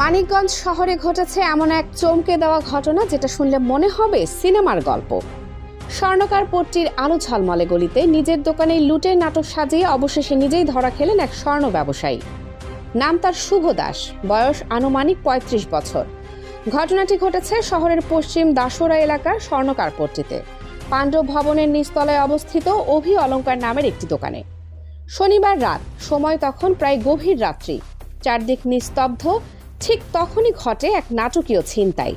মানিকগঞ্জ শহরে ঘটেছে এমন এক চমকে দেওয়া ঘটনা যেটা শুনলে মনে হবে সিনেমার গল্প। স্বর্ণকার পট্টির আলো ঝলমলে গলিতে নিজের দোকানে লুটের নাটক সাজিয়ে অবশেষে নিজেই ধরা খেলেন এক স্বর্ণ ব্যবসায়ী। নাম তার শুভ দাস, বয়স আনুমানিক ৩৫ বছর। ঘটনাটি ঘটেছে শহরের পশ্চিম দাসোরা এলাকার স্বর্ণকার পট্টিতে। পাণ্ডব ভবনের নিচতলায় অবস্থিত অভি অলঙ্কার নামের একটি দোকানে। শনিবার রাত, সময় তখন প্রায় গভীর রাত্রি। চারদিক নিস্তব্ধ ঠিক তখনই ঘটে এক নাটকীয় ছিনতাই।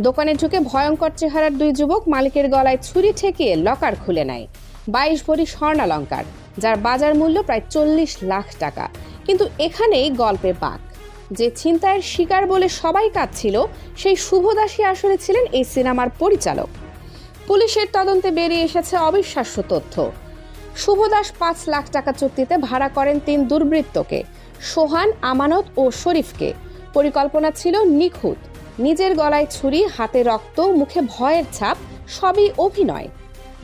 দোকানে ঢুকে ভয়ঙ্কর চেহারার দুই যুবক মালিকের গলায় ছুরি ঠেকিয়ে লকার খুলে নেয়। বাইশ ভরি স্বর্ণালঙ্কার, যার বাজার মূল্য প্রায় চল্লিশ লাখ টাকা। কিন্তু এখানেই গল্পে বাক। যে ছিনতাইয়ের শিকার বলে সবাই কাঁদছিল, সেই শুভদাসী আসলে ছিলেন এই সিনেমার পরিচালক। পুলিশের তদন্তে বেরিয়ে এসেছে অবিশ্বাস্য তথ্য। শুভদাস পাঁচ লাখ টাকা চুক্তিতে ভাড়া করেন তিন দুর্বৃত্তকে, সোহান, আমানত ও শরীফকে। পরিকল্পনা ছিল নিখুঁত। নিজের গলায় ছুরি, হাতে রক্ত, মুখে ভয়ের ছাপ, সবই অভিনয়।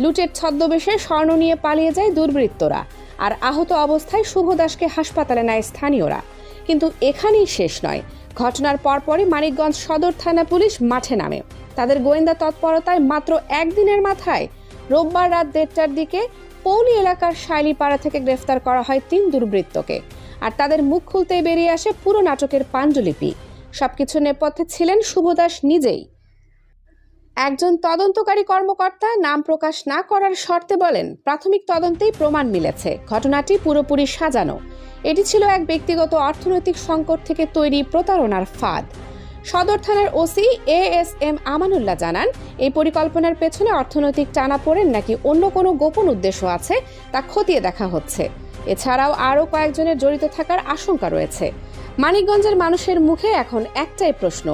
লুটের ছদ্মবেশে স্বর্ণ নিয়ে পালিয়ে যায় দুর্বৃত্তরা আর আহত অবস্থায় শুভদাসকে হাসপাতালে নেয় স্থানীয়রা। কিন্তু এখানেই শেষ নয়। ঘটনার পরপরই মানিকগঞ্জ সদর থানা পুলিশ মাঠে নামে। তাদের গোয়েন্দা তৎপরতায় মাত্র একদিনের মাথায় রোববার রাত দেড়টার দিকে পৌলি এলাকার শাইলিপাড়া থেকে গ্রেফতার করা হয় তিন দুর্বৃত্তকে। আর তাদের মুখ খুলতেই বেরিয়ে আসে পুরো নাটকের পাণ্ডুলিপি। সবকিছু নেপথ্যে ছিলেন শুভদাস নিজেই। একজন তদন্তকারী কর্মকর্তা নাম প্রকাশ না করার শর্তে বলেন, প্রাথমিক তদন্তেই প্রমাণ মিলেছে, ঘটনাটি পুরোপুরি সাজানো। এটি ছিল এক ব্যক্তিগত অর্থনৈতিক সংকট থেকে তৈরি প্রতারণার ফাঁদ। সদর থানার OC A S M Amanullah জানান, এই পরিকল্পনার পেছনে অর্থনৈতিক টানা পড়েন নাকি অন্য কোনো গোপন উদ্দেশ্য আছে তা খতিয়ে দেখা হচ্ছে। এছাড়াও আরও কয়েকজনের জড়িত থাকার আশঙ্কা রয়েছে। মানিকগঞ্জের মানুষের মুখে এখন একটাই প্রশ্ন,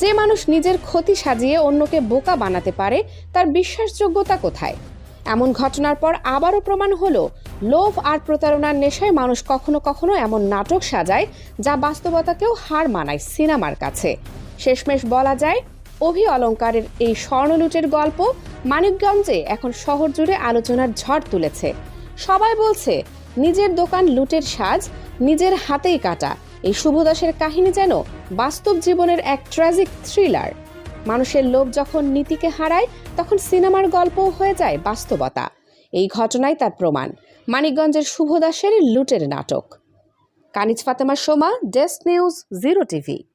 যে মানুষ নিজের ক্ষতি সাজিয়ে অন্যকে বোকা বানাতে পারে, তার বিশ্বাসযোগ্যতা কোথায়? এমন ঘটনার পর আবারও প্রমাণ হলো, লোভ আর প্রতারণার নেশায় মানুষ কখনো কখনো এমন নাটক সাজায়, যা বাস্তবতাকেও হার মানায় সিনেমার কাছে। শেষমেশ বলা যায়, অভি অলংকারের এই স্বর্ণলুটের গল্প মানিকগঞ্জে এখন শহর জুড়ে আলোচনার ঝড় তুলেছে। সবাই বলছে নিজের দোকান লুটের সাজ, নিজের হাতেই কাটা। এই শুভদাসের কাহিনী যেন বাস্তব জীবনের এক ট্র্যাজিক থ্রিলার মানুষের লোভ যখন নীতিকে হারায়, তখন সিনেমার গল্পও হয়ে যায় বাস্তবতা। এই ঘটনাই তার প্রমাণ। মানিকগঞ্জের শুভদাসের লুটের নাটক। Kaniz Fatema Soma desk news zero TV